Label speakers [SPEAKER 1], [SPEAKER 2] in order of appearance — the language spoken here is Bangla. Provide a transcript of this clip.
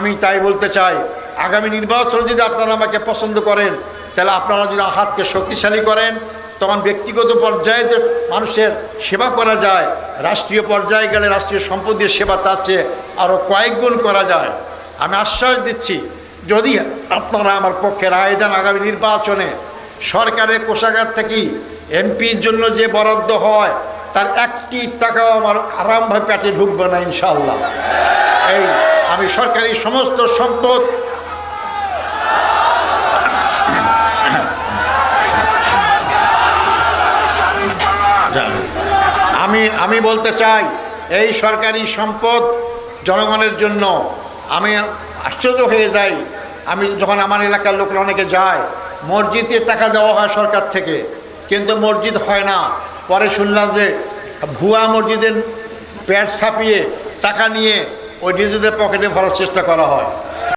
[SPEAKER 1] আমি তাই বলতে চাই, আগামী নির্বাচনে যদি আপনারা আমাকে পছন্দ করেন, তাহলে আপনারা যদি হাতকে শক্তিশালী করেন, তখন ব্যক্তিগত পর্যায়ে যে মানুষের সেবা করা যায়, রাষ্ট্রীয় পর্যায়ে গেলে রাষ্ট্রীয় সম্পদ দিয়ে সেবা তার চেয়ে আরও কয়েক গুণ করা যায়। আমি আশ্বাস দিচ্ছি, যদি আপনারা আমার পক্ষে রায় দেন আগামী নির্বাচনে, সরকারের কোষাগার থেকে এমপির জন্য যে বরাদ্দ হয়, তার একটি টাকাও আমার আরামভাবে পেটে ঢুকবে না ইনশাল্লাহ এই আমি সরকারি সমস্ত সম্পদ আমি আমি বলতে চাই, এই সরকারি সম্পদ জনগণের জন্য আমি আশ্চর্য হয়ে যাই। আমি যখন আমার এলাকার লোকরা অনেকে যায়, মসজিদে টাকা দেওয়া হয় সরকার থেকে, কিন্তু মসজিদ হয় না। পরে শুনলাম যে ভুয়া মসজিদের প্যাট ছাপিয়ে টাকা নিয়ে ওই নিজেদের পকেটে ভরার চেষ্টা করা হয়।